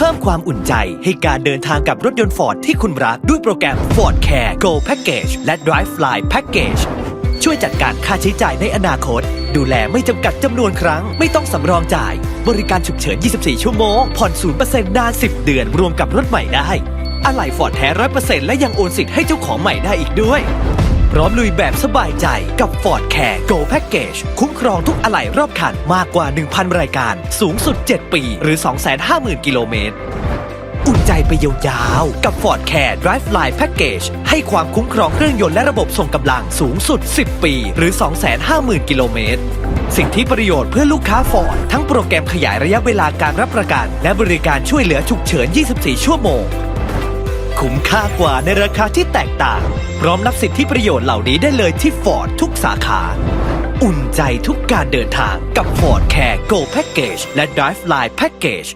เพิ่มความอุ่นใจให้การเดินทางกับรถยนต์ฟอร์ดที่คุณรัก ด้วยโปรแกรม Ford Care Go Package และ Drive Fly Package ช่วยจัดการค่าใช้จ่ายในอนาคต ดูแลไม่จำกัดจำนวนครั้ง ไม่ต้องสำรองจ่าย บริการฉุกเฉิน 24 ชั่วโมง ผ่อน 0%นาน 10 เดือน รวมกับรถใหม่ได้อะไหล่ฟอร์ดแท้100%และยังโอนสิทธิ์ให้เจ้าของใหม่ได้อีกด้วย พร้อมลุยแบบสบายใจกับ Ford Care Go Package คุ้มครองทุกอะไหล่รอบคันมากกว่า 1,000 รายการ สูงสุด 7 ปี หรือ 250,000 กิโลเมตร อุ่นใจไปยาวๆ กับ Ford Care Drive Line Package ให้ความคุ้มครองเครื่องยนต์และระบบส่งกำลังสูงสุด 10 ปี หรือ 250,000 กิโลเมตรสิ่งที่ประโยชน์เพื่อลูกค้า Ford ทั้งโปรแกรมขยายระยะเวลาการรับประกัน และบริการช่วยเหลือฉุกเฉิน 24 ชั่วโมง คุ้มค่ากว่าในราคาที่แตกต่าง พร้อมรับสิทธิประโยชน์เหล่านี้ได้เลยที่ Ford ทุกสาขา อุ่นใจทุกการเดินทางกับ Ford Care Go Package และ Drive Line Package